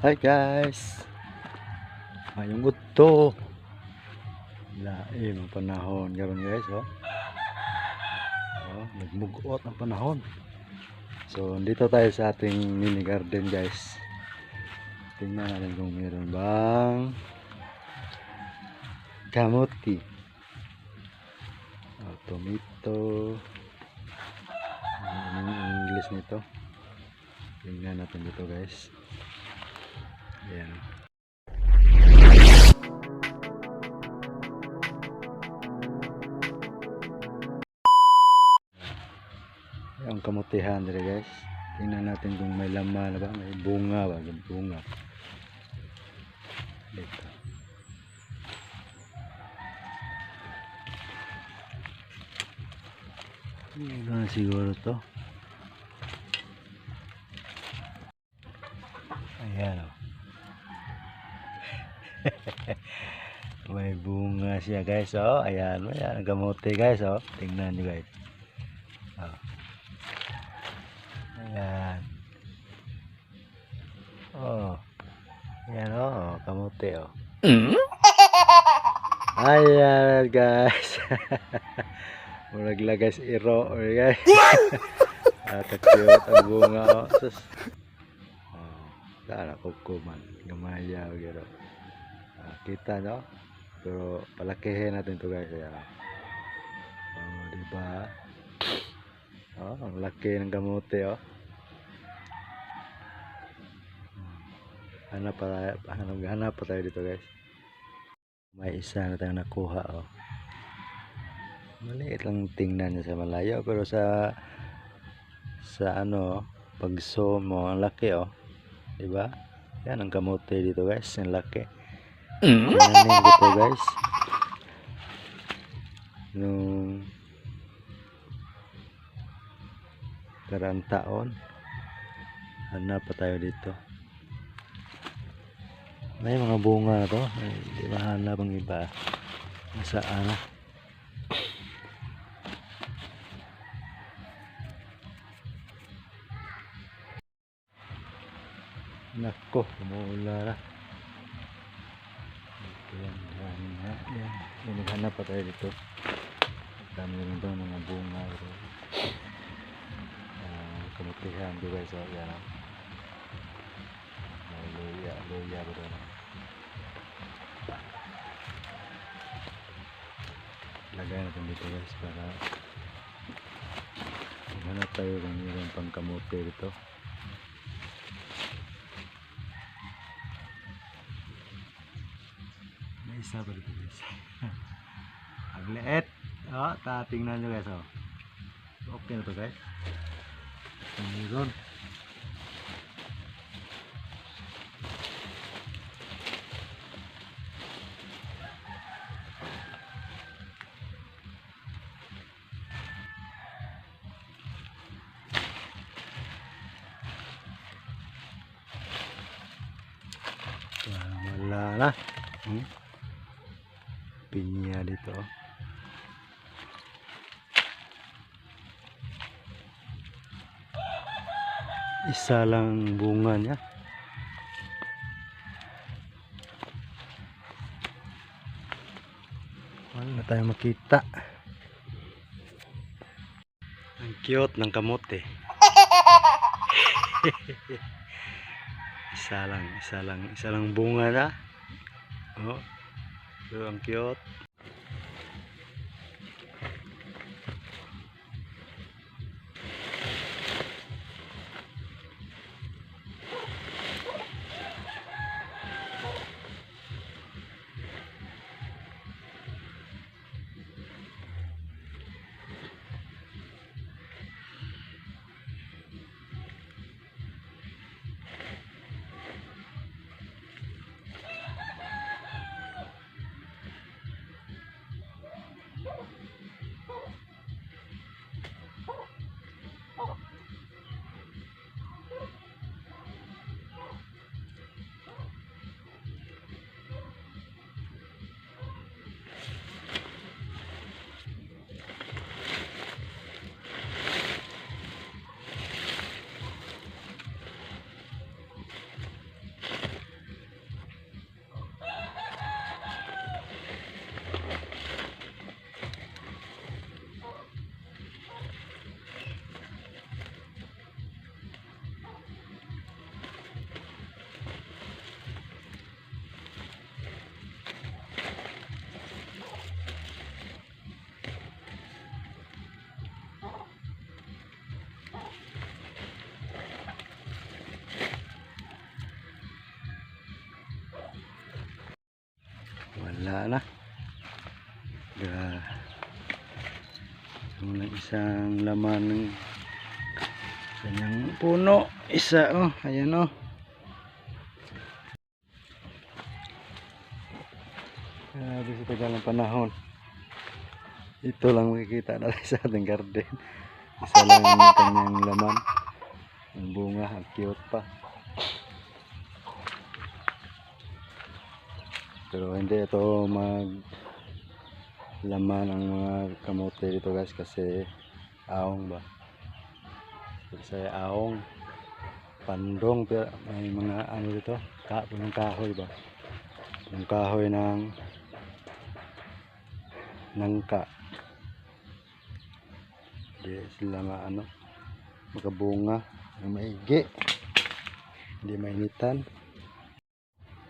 Hi guys. Mayong udto. Lain ang panahon karon guys, oh. Oh, nagmugot ang panahon. So, dito tayo sa ating mini garden guys. Tingnan natin kung meron bang kamuti. Oh, tomato. Ano yung English nito? Tingnan natin dito guys. Ayan. Ang kamutihan dito guys. Tingnan natin kung may laman ba, may bunga ba, may bunga. Dito. Ano na siguro to? Ayan o. May bunga siya guys oh. Ayan, ayan ang kamote guys oh. Tingnan nyo guys. Oh. Ayan. Oh. Ayan oh, kamote oh. Ayan guys. Murag la guys iro or guys. At cute ang bunga oh. Sus. Oh, sana kukuman. Gamaya gero. Ah, kita no? Pero palakihin natin to guys. Ayan. Oh, di ba? Oh, ang laki ng kamote oh. Hanap pa tayo, hanap, hanap pa tayo dito guys. May isa na tayong nakuha oh. Maliit lang tingnan niya sa malayo pero sa sa ano pag zoom mo ang laki oh. 'Di ba? Yan ang kamote dito guys, ang laki. Tingnan dito guys. Nung karang taon hanap pa tayo dito. May mga bunga to. Hindi mahanap ang iba? Nasaan na? Nako umuula na ito yan dami nga Yan, naghanap pa tayo dito. Dami rin doon mga bunga uh, kamutihan di ba so yan ah. may luya luya ba doon lagay natin dito guys para maghanap tayo kung mayroon pang kamote dito may isa pa dito guys ang liit oh, tatingnan nyo guys oh. okay na to guys mayroon wala na hmm? Pinya dito. Isa lang bunga niya. Wala na tayo makita. Ang cute ng kamote. Isa lang isa lang isa lang bunga na. Oh so ang Wala na. Yung lang isang laman ng kanyang puno. Isa oh. Ayan oh. Grabe sa tagal ng panahon. Ito lang makikita natin sa ating garden. Isa lang kanyang laman. Ang bunga, ang cute pa. Pero hindi ito mag laman ang mga kamote dito guys kasi aong ba. Kasi aong pandong pero may mga ano dito, ka, punong kahoy ba. Punong kahoy ng nangka. Hindi sila maano makabunga ng maigi. Hindi mainitan.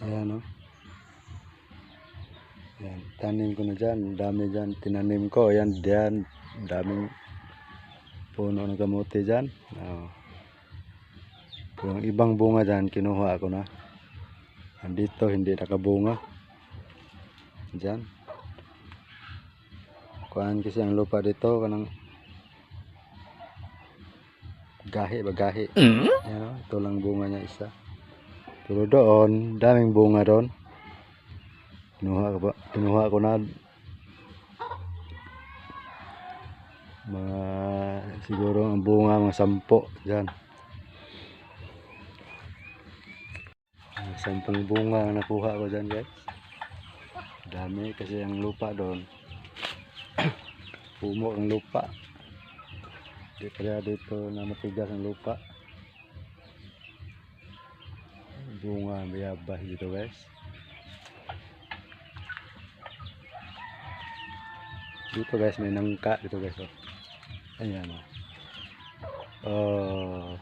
Ayan o. Yan, tanim ko na dyan. Dami dyan. Tinanim ko. Ayan, dyan. Daming puno ng kamote dyan. Oh. Yung ibang bunga dyan, kinuha ko na. Andito, hindi nakabunga. Dyan. Kuhaan kasi ang lupa dito. Kanang gahi ba gahi. Ayan, oh, ito lang bunga niya isa. Pero doon, daming bunga doon. Kinuha ko, kinuha ko na mga siguro ang bunga mga sampo dyan. Mga sampung bunga ang nakuha ko dyan guys. Dami kasi ang lupa doon. Pumo ang lupa. Di kaya dito na matigas ang lupa. Bunga mayabas dito guys. Dito guys, may nangka dito guys. Oh. Ayan oh. Oh.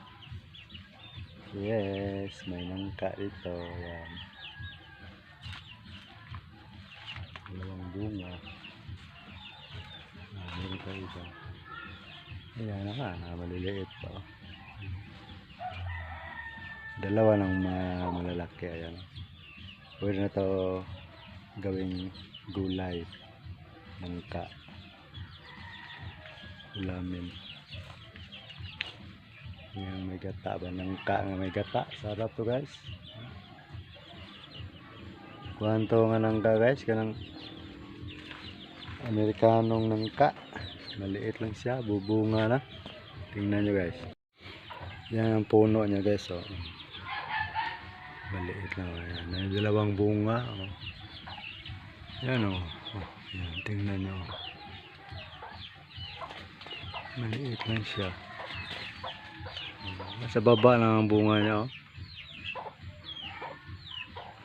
Yes, may nangka dito. Ayan. Dalawang bunga. Ah, meron pa isa. Ayan na nga, ah, maliliit pa. Oh. Dalawa ng ma- malalaki. Ayan. Pwede na to gawing gulay. Nangka ulamin. Yung may gata ba? Nangka nga may gata. Sarap to guys. Kuwanto nga nangka guys. Kanang amerikanong nangka. Maliit lang siya. Bubunga na. Tingnan nyo guys. Yan ang puno niya guys oh. maliit lang yan may dalawang bunga oh. yan oh, oh. yan, tingnan nyo maliit lang siya. Sa baba lang ang bunga niya oh.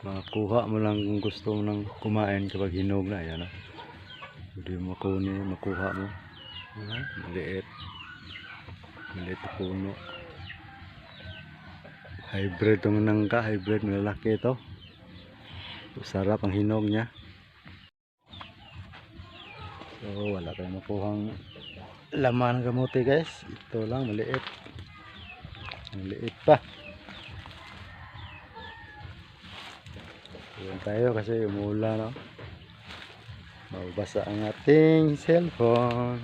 makuha mo lang kung gusto mo nang kumain kapag hinog na yan oh. hindi mo makunin makuha mo. Maliit. Maliit na puno. Hybrid tong nangka hybrid malalaki ito. Sarap ang hinog niya. So wala tayong makuhang laman ng kamote guys. Ito lang maliit. Maliit pa. Ayan tayo kasi umulan no? Mababasa ang ating cellphone.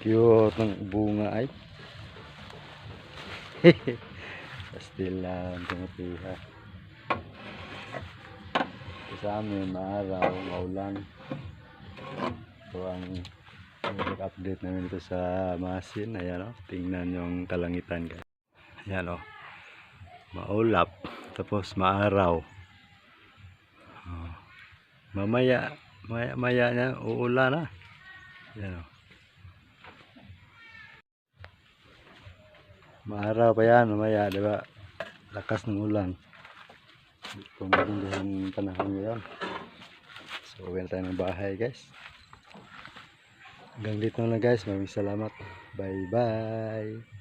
Cute ng bunga ay. Pastilan tumutiha sa amin maaraw maulan so ang update namin dito sa masin ayan o tingnan yung kalangitan guys. Ayan o maulap. Tapos maaraw. Oh. mamaya maya, maya niya uulan na. Ayan o maaraw pa yan mamaya diba lakas ng ulan. Kung magandang panahon ngayon. So uwi na tayo ng bahay guys hanggang dito na guys. Maraming salamat. Bye bye